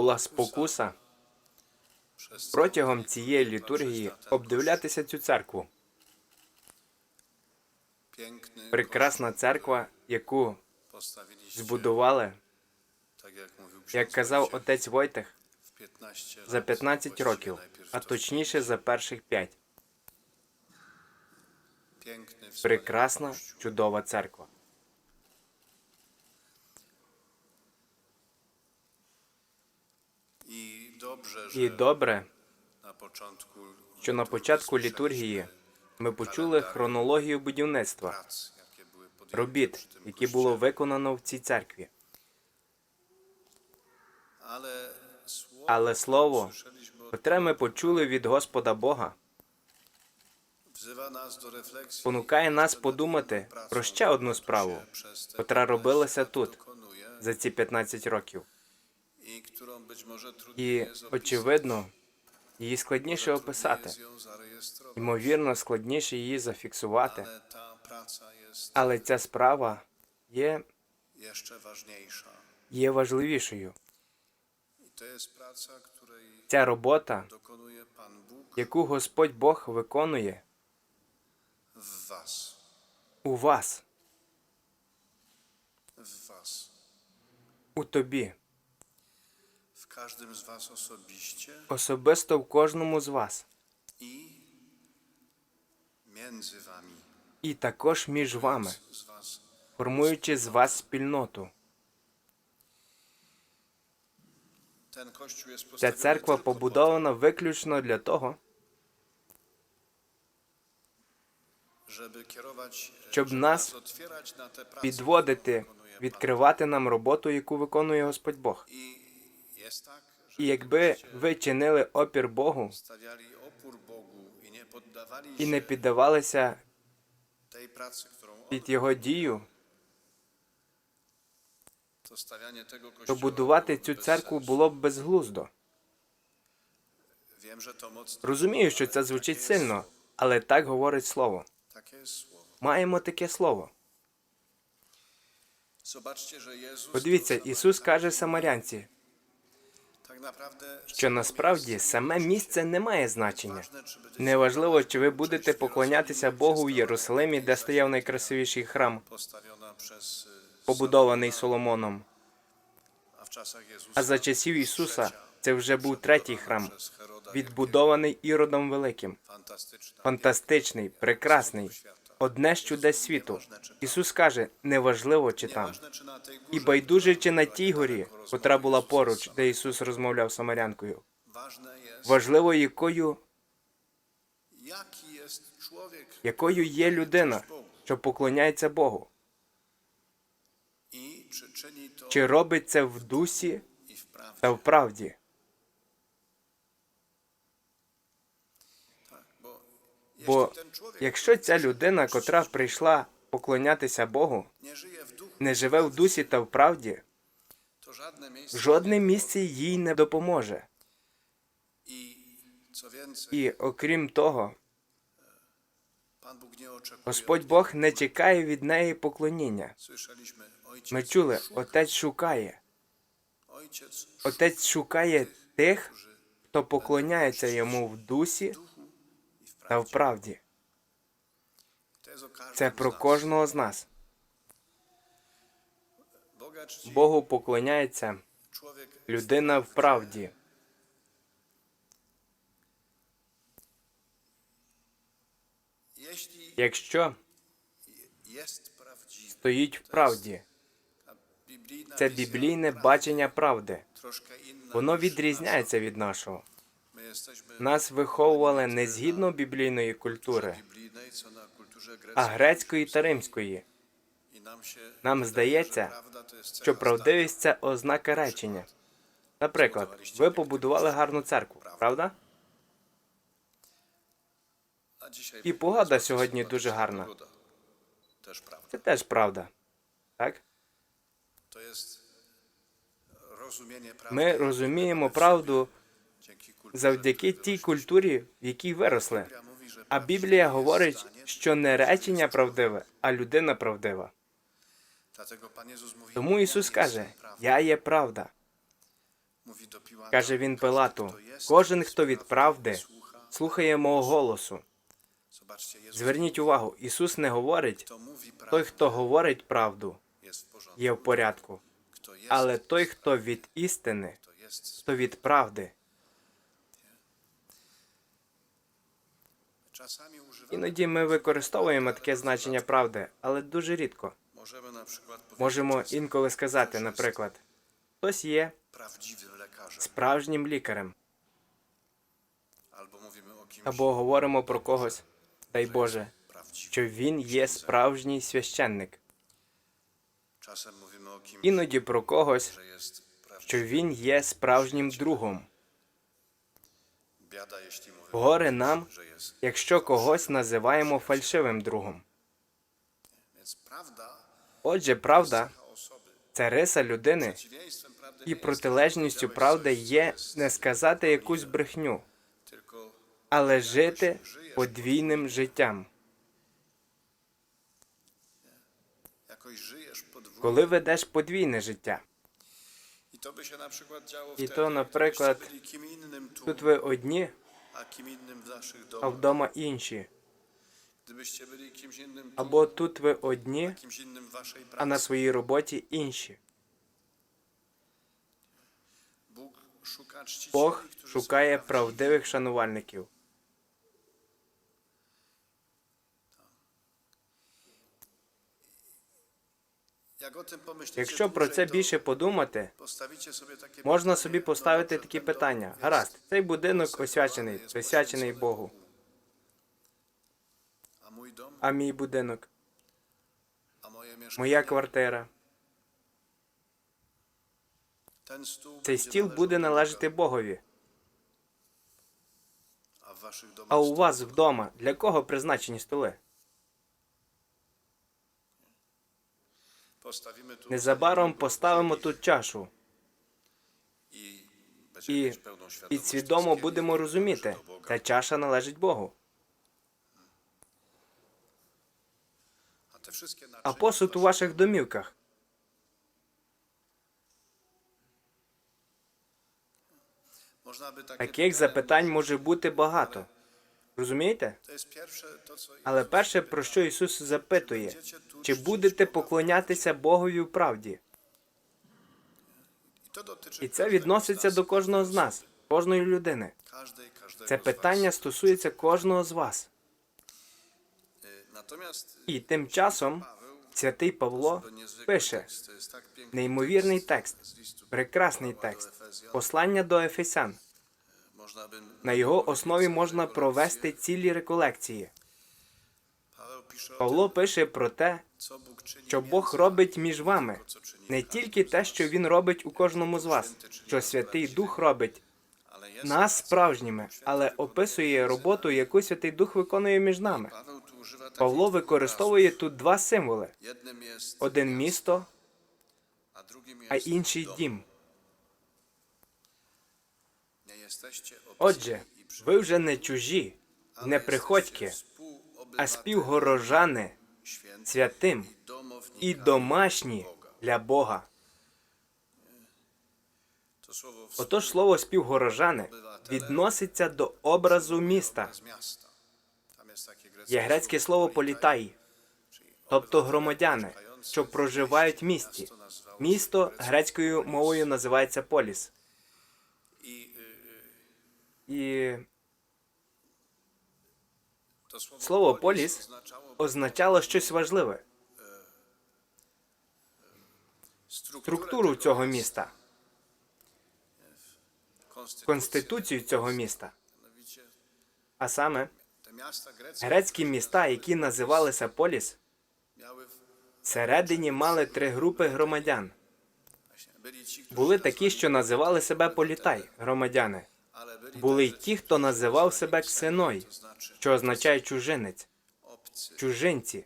була спокуса протягом цієї літургії обдивлятися цю церкву. Прекрасна церква, яку збудували, як казав отець Войтех, за 15 років, а точніше за перших 5. Прекрасна, чудова церква. I dobrze, І добре, що на початку літургії ми почули хронологію будівництва, робіт, які було виконано в цій церкві. Але слово, котре ми почули від Господа Бога, спонукає нас подумати про ще одну справу, котра робилася тут за ці 15 років. І, очевидно, її складніше описати, ймовірно, складніше її зафіксувати. Але ця справа є, є важливішою. Ця робота, яку Господь Бог виконує у вас, у тобі, każdym z was osobiście особисто в кожному з вас, i między wami. і також між вами, Z was формуючи з вас спільноту. Ten kościół jest Ця postawiony церква tylko po побудована виключно для того, żeby kierować, Щоб нас otwierać na te prace, підводити, wykonuje Pan. відкривати нам роботу, яку виконує Господь Бог. I І якби ви чинили опір Богу і не піддавалися під його дію, то будувати цю церкву було б безглуздо. Розумію, що це звучить сильно, але так говорить слово. Маємо таке слово. Подивіться, Ісус каже Самарянці, що насправді саме місце не має значення. Неважливо, чи ви будете поклонятися Богу в Єрусалимі, де стояв найкрасивіший храм, побудований Соломоном. А за часів Ісуса це вже був третій храм, відбудований Іродом Великим. Фантастичний, прекрасний, одне з чудес світу. Ісус каже, неважливо чи там. І байдуже чи на тій горі, котра була поруч, де Ісус розмовляв з Самарянкою. Важливо, якою, якою є людина, що поклоняється Богу. Чи робить це в дусі та в правді? Бо якщо ця людина, котра прийшла поклонятися Богу, не живе в дусі та в правді, жодне місце їй не допоможе. І окрім того. Господь Бог не чекає від неї поклоніння. Ми чули. Отець шукає. Отець шукає тих, хто поклоняється йому в дусі та в правді. Це про кожного з нас. Богу поклоняється людина в правді. Якщо стоїть в правді, це біблійне бачення правди. Воно відрізняється від нашого. Нас виховували не згідно біблійної культури, а грецької та римської. Нам здається, що правдивість це ознака речення. Наприклад, ви побудували гарну церкву, правда? І погода сьогодні дуже гарна. Це теж правда. Так? Ми розуміємо правду завдяки тій культурі, в якій виросли. А Біблія говорить, що не речення правдиве, а людина правдива. Тому Ісус каже. Я є правда. Каже він Пилату: кожен, хто від правди, слухає мого голосу. Зверніть увагу, Ісус не говорить, той, хто говорить правду, є в порядку. Але той, хто від істини, то від правди. Іноді ми використовуємо таке значення правди, але дуже рідко. Можемо інколи сказати, наприклад, хтось є справжнім лікарем, або говоримо про когось, дай Боже, що він є справжній священник. Іноді про когось, що він є справжнім другом. Горе нам, якщо когось називаємо фальшивим другом. Отже, правда це риса людини, і протилежністю правди є не сказати якусь брехню, але жити подвійним життям. Коли ведеш подвійне життя, to by się na przykład działo І то, наприклад, тут ви одні, а вдома інші. Або тут ви одні, а на своїй роботі інші. Бог шукає правдивих шанувальників. Якщо про це більше подумати, можна собі поставити такі питання. Гаразд, цей будинок освячений, присвячений Богу. А мій будинок, моя квартира. Цей стіл буде належати Богові. А у вас вдома для кого призначені столи? Незабаром поставимо тут чашу і підсвідомо будемо розуміти, ця чаша належить Богу. А посуд у ваших домівках. Таких запитань може бути багато. Розумієте? Але перше, про що Ісус запитує, чи будете поклонятися Богові в правді? І це відноситься до кожного з нас, кожної людини. Це питання стосується кожного з вас. Y, І тим часом святий Павло пише неймовірний текст, прекрасний текст, послання до Ефесян. На його основі можна провести цілі реколекції. Павло пише про те, що Бог робить між вами, не тільки те, що Він робить у кожному з вас, що Святий Дух робить нас справжніми, але описує роботу, яку Святий Дух виконує між нами. Павло використовує тут два символи: один місто, а інший дім. Отже, ви вже не чужі, не приходьки, а співгорожани святим і домашні для Бога. Отож слово співгорожани відноситься до образу міста. Є грецьке слово політай, тобто громадяни, що проживають в місті. Місто грецькою мовою називається поліс. І Слово поліс означало щось важливе, структуру цього міста, конституцію цього міста. А саме грецькі міста, які називалися поліс, всередині мали три групи громадян. Були такі, що називали себе політай, громадяни. Були й ті, хто називав себе ксеной, що означає чужинець, чужинці.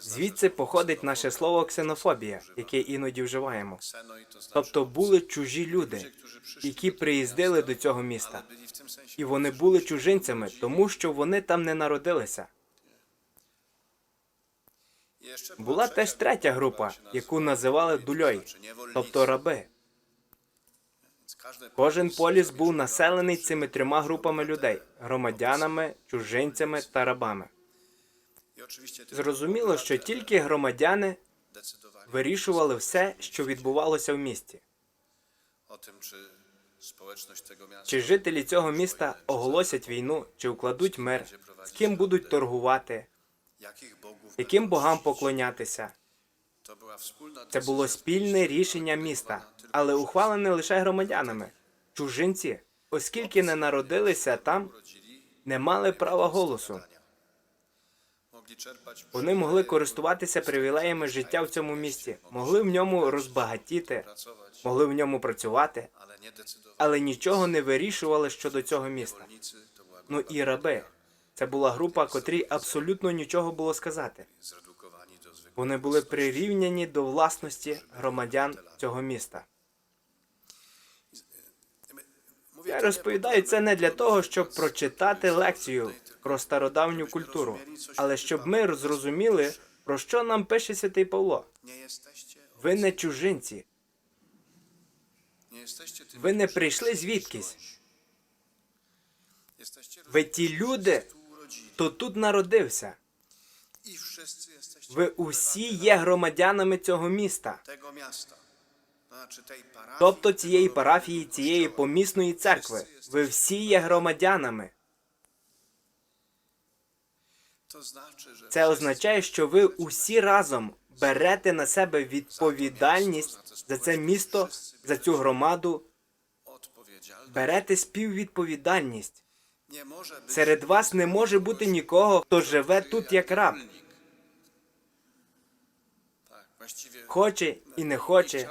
Звідси походить наше слово ксенофобія, яке іноді вживаємо. Тобто були чужі люди, які приїздили до цього міста. І вони були чужинцями, тому що вони там не народилися. Була теж третя група, яку називали дульой, тобто раби. Кожен поліс був населений цими трьома групами людей громадянами, чужинцями та рабами. Зрозуміло, що тільки громадяни вирішували все, що відбувалося в місті. Чи жителі цього міста оголосять війну, чи укладуть мир, з ким будуть торгувати, яким богам поклонятися. Це було спільне рішення міста, але ухвалене лише громадянами. Чужинці, оскільки не народилися там, не мали права голосу. Вони могли користуватися привілеями життя в цьому місті, могли в ньому розбагатіти, могли в ньому працювати, але нічого не вирішували щодо цього міста. Ну і раби. Це була група, котрій абсолютно нічого було сказати. Вони були прирівняні до власності громадян цього міста. Я розповідаю це не для того, щоб прочитати лекцію про стародавню культуру, але щоб ми зрозуміли, про що нам пише святий Павло. Ви не чужинці, ви не прийшли звідкись. Ви ті люди, хто тут народився. Ви усі є громадянами цього міста, тобто цієї парафії, цієї помісної церкви. Ви всі є громадянами. Це означає, що ви усі разом берете на себе відповідальність за це місто, за цю громаду, берете співвідповідальність. Серед вас не може бути нікого, хто живе тут як раб, хоче і не хоче,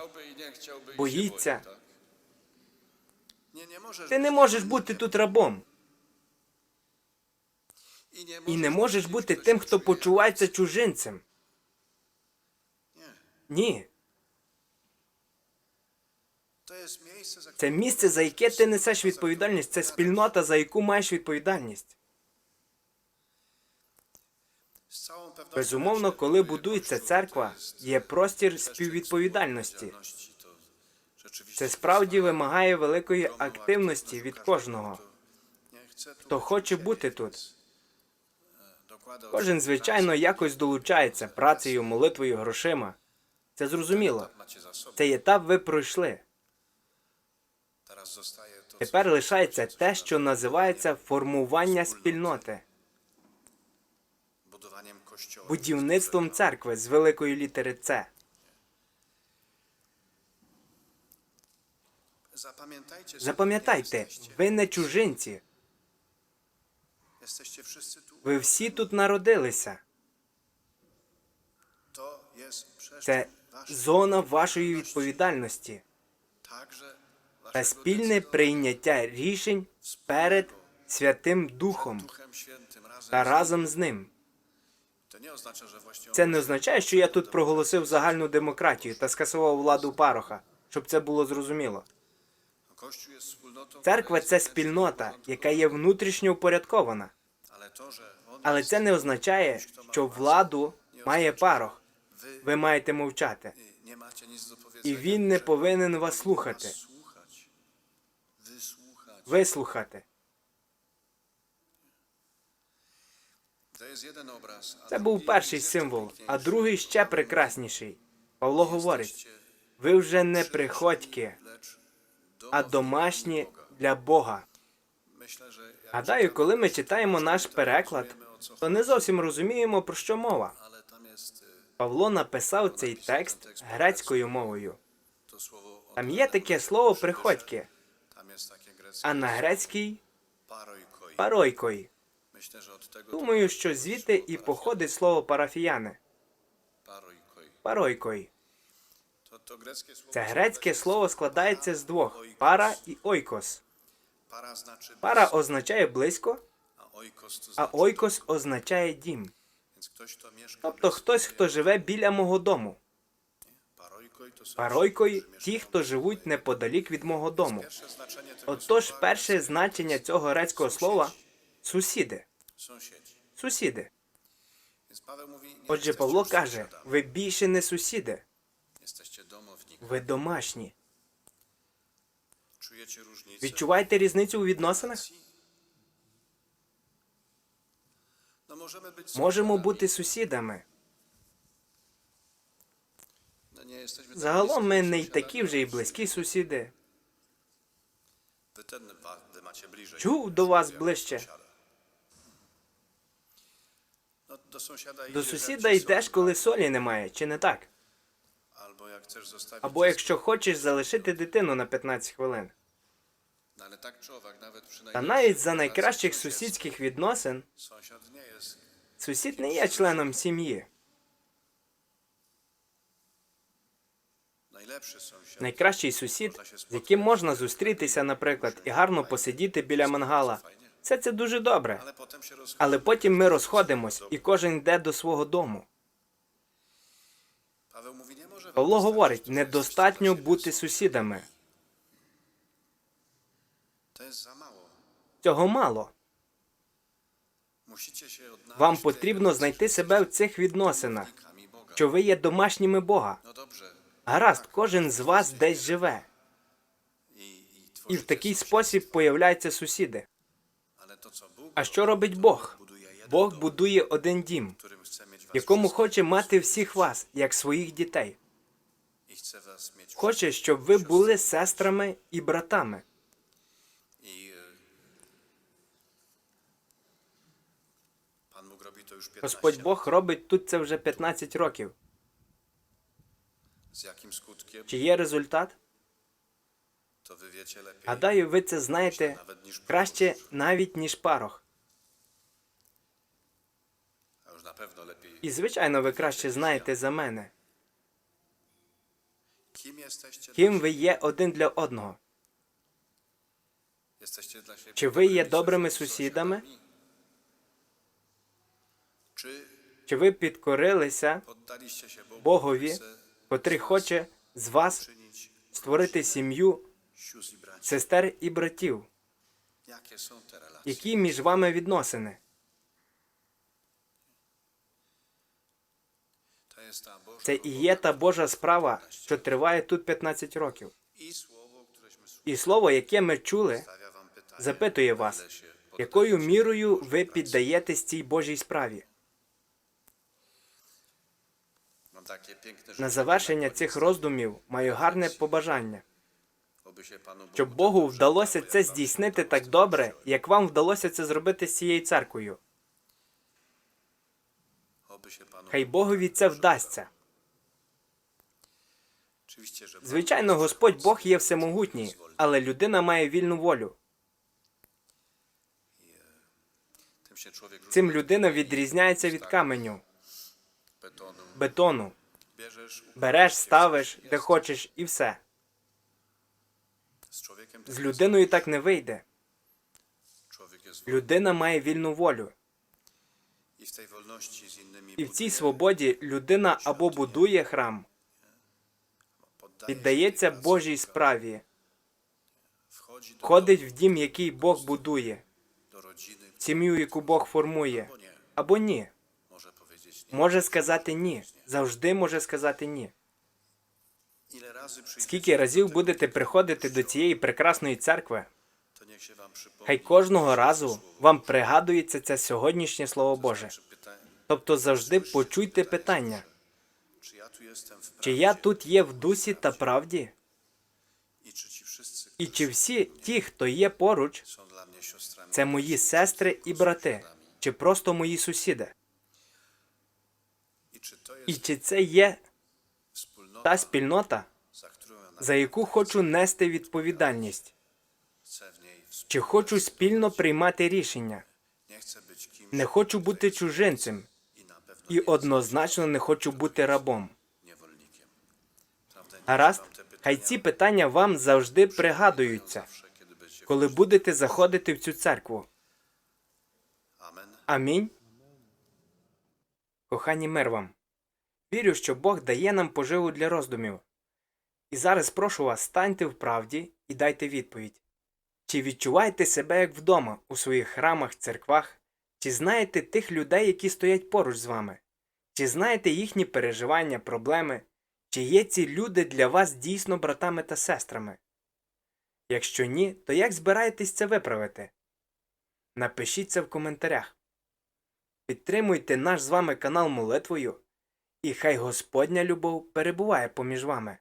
боїться. Ти не можеш бути тут рабом, і не можеш бути тим, хто почувається чужинцем. Ні, To jest miejsce, za це місце, за яке ти несеш відповідальність, це спільнота, за яку маєш відповідальність. Безумовно, коли будується церква, є простір співвідповідальності. Це справді вимагає великої активності від кожного, хто хоче бути тут. Кожен, звичайно, якось долучається працею, молитвою, грошима. Це зрозуміло. Цей етап ви пройшли. Тепер лишається те, що називається формування спільноти, будівництвом церкви з великої літери С. Запам'ятайте, ви не чужинці, ви всі тут народилися. Це зона вашої відповідальності та спільне прийняття рішень перед Святим Духом та разом з ним. Це не означає, що я тут проголосив загальну демократію та скасував владу пароха, щоб це було зрозуміло. Церква це спільнота, яка є внутрішньо упорядкована. Але це не означає, що владу має парох. Ви маєте мовчати. І він не повинен вас слухати. Вислухати. Це був перший символ, а другий ще прекрасніший. Павло говорить: ви вже не приходьки, а домашні для Бога. Гадаю, коли ми читаємо наш переклад, то не зовсім розуміємо, про що мова. Павло написав цей текст грецькою мовою. Там є таке слово приходьки, Myślę, że od tego Думаю, що звідти і походить слово парафіяни. Паройкой. Це грецьке слово складається з двох пара і ойкос. Пара означає близько, а ойкос означає дім. Тобто хтось, хто живе біля мого дому. Паройкою ті, хто живуть неподалік від мого дому. Отож, перше значення цього грецького слова сусіди. Сусіди. Отже, Павло каже: ви більше не сусіди, ви домашні. Відчуваєте різницю у відносинах? Можемо бути сусідами. Загалом ми не й такі вже й близькі сусіди. Чув до вас ближче. до сусіда йдеш, коли солі немає, чи не так? Або якщо хочеш залишити дитину на 15 хвилин. Та навіть за найкращих сусідських відносин сусід не є членом сім'ї. Найкращий сусід, з яким можна зустрітися, наприклад, і гарно посидіти біля мангала. Все це дуже добре. Але потім ми розходимось, і кожен йде до свого дому. Павло говорить, недостатньо бути сусідами. Цього мало. Вам потрібно знайти себе в цих відносинах, що ви є домашніми Бога. Гаразд, кожен з вас десь живе, і в такий спосіб появляються сусіди. А що робить Бог? Бог будує один дім, якому хоче мати всіх вас, як своїх дітей. Хоче, щоб ви були сестрами і братами. I Pan Bóg robi to już 15 Господь. Бог робить тут це вже 15 rokів. Чи є результат? Гадаю, ви це знаєте краще навіть ніж парох. І звичайно, ви краще знаєте за мене, ким ви є один для одного. Чи ви є добрими сусідами? Чи ви підкорилися Богові, котрий хоче з вас створити сім'ю, сестер і братів? Які між вами відносини? Це і є та Божа справа, що триває тут 15 rokів. I słowo, któreśmy słuchali, І слово, яке ми чули, запитує вас, якою мірою ви піддаєтесь цій Божій справі? На завершення цих роздумів маю гарне побажання, щоб Богу вдалося це здійснити так добре, як вам вдалося це зробити з цією церквою. Хай Богові це вдасться. Звичайно, Господь Бог є всемогутній, але людина має вільну волю. Цим людина відрізняється від каменю. Бетону. Береш, ставиш, де хочеш, і все. З людиною так не вийде. Людина має вільну волю. І в цій свободі людина або будує храм, піддається Божій справі, входить в дім, який Бог будує, сім'ю, яку Бог формує, або ні. Може сказати ні. Завжди може сказати ні. Скільки разів будете приходити до цієї прекрасної церкви, хай кожного разу вам пригадується це сьогоднішнє Слово Боже. Тобто завжди почуйте питання, чи я тут є в дусі та правді, і чи всі ті, хто є поруч, це мої сестри і брати, чи просто мої сусіди, і чи це є та спільнота, за яку хочу нести відповідальність, чи хочу спільно приймати рішення, не хочу бути чужинцем і однозначно не хочу бути рабом. Гаразд, хай ці питання вам завжди пригадуються, коли будете заходити в цю церкву. Амінь. Кохані мир вам. Вірю, що Бог дає нам поживу для роздумів. І зараз прошу вас, станьте в правді і дайте відповідь. Чи відчуваєте себе як вдома у своїх храмах, церквах? Чи знаєте тих людей, які стоять поруч з вами? Чи знаєте їхні переживання, проблеми? Чи є ці люди для вас дійсно братами та сестрами? Якщо ні, то як збираєтесь це виправити? Напишіть це в коментарях. Підтримуйте наш з вами канал молитвою, і хай Господня любов перебуває поміж вами.